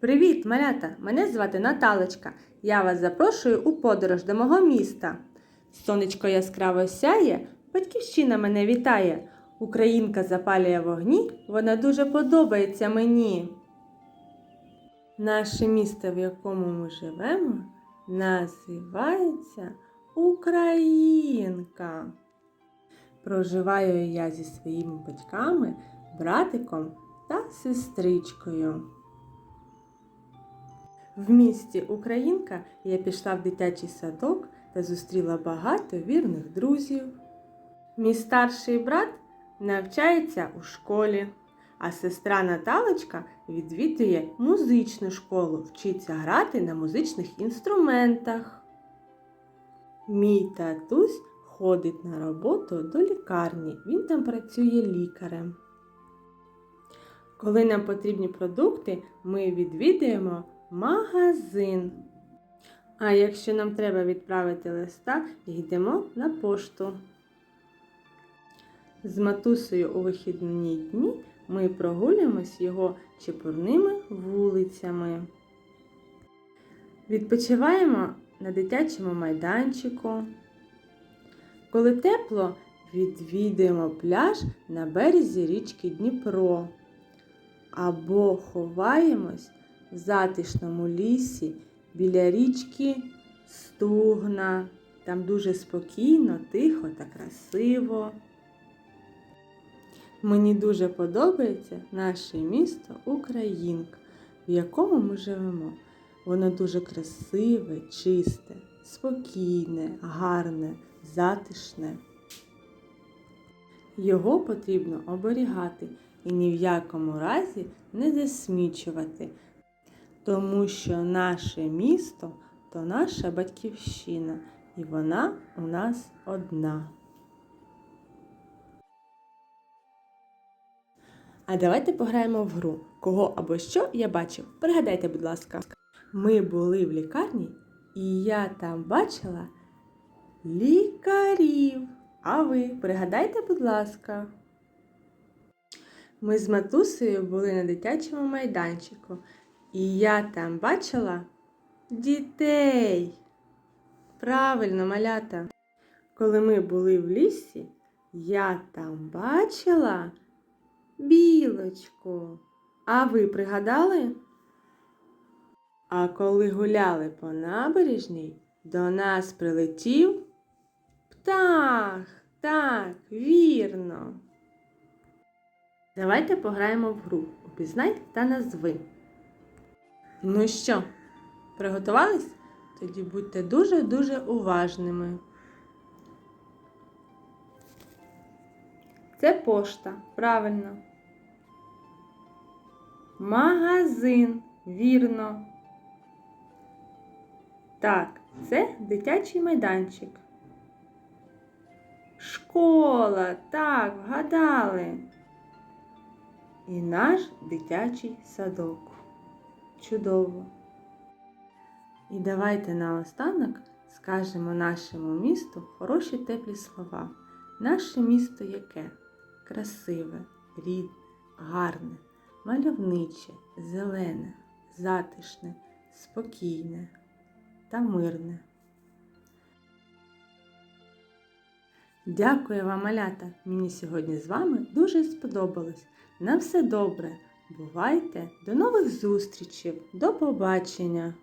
Привіт, малята! Мене звати Наталочка. Я вас запрошую у подорож до мого міста. Сонечко яскраво сяє, батьківщина мене вітає. Українка запалює вогні, вона дуже подобається мені. Наше місто, в якому ми живемо, називається Українка. Проживаю я зі своїми батьками, братиком та сестричкою. В місті Українка я пішла в дитячий садок та зустріла багато вірних друзів. Мій старший брат навчається у школі, а сестра Наталочка відвідує музичну школу, вчиться грати на музичних інструментах. Мій татусь ходить на роботу до лікарні, він там працює лікарем. Коли нам потрібні продукти, ми відвідуємо магазин. А якщо нам треба відправити листа, йдемо на пошту. З матусею у вихідні дні ми прогулюємось його чепурними вулицями. Відпочиваємо на дитячому майданчику. Коли тепло, відвідуємо пляж на березі річки Дніпро або ховаємось в затишному лісі біля річки Стугна. Там дуже спокійно, тихо та красиво. Мені дуже подобається наше місто Українка, в якому ми живемо. Воно дуже красиве, чисте, спокійне, гарне, затишне. Його потрібно оберігати і ні в якому разі не засмічувати, тому що наше місто то наша батьківщина, і вона у нас одна. А давайте пограємо в гру. Кого або що я бачив. Пригадайте, будь ласка. Ми були в лікарні, і я там бачила лікарів. А ви пригадайте, будь ласка. Ми з матусею були на дитячому майданчику, і я там бачила дітей. Правильно, малята. Коли ми були в лісі, я там бачила білочку. А ви пригадали? А коли гуляли по набережній, до нас прилетів птах. Так, вірно. Давайте пограємо в гру. Упізнай та назви. Ну що, приготувались? Тоді будьте дуже-дуже уважними. Це пошта. Правильно. Магазин. Вірно. Так, це дитячий майданчик. Школа. Так, вгадали. І наш дитячий садок. Чудово. І давайте наостанок скажемо нашому місту хороші теплі слова. Наше місто яке? Красиве, рідне, гарне, мальовниче, зелене, затишне, спокійне та мирне. Дякую вам, малята! Мені сьогодні з вами дуже сподобалось. На все добре! Бувайте! До нових зустрічей! До побачення!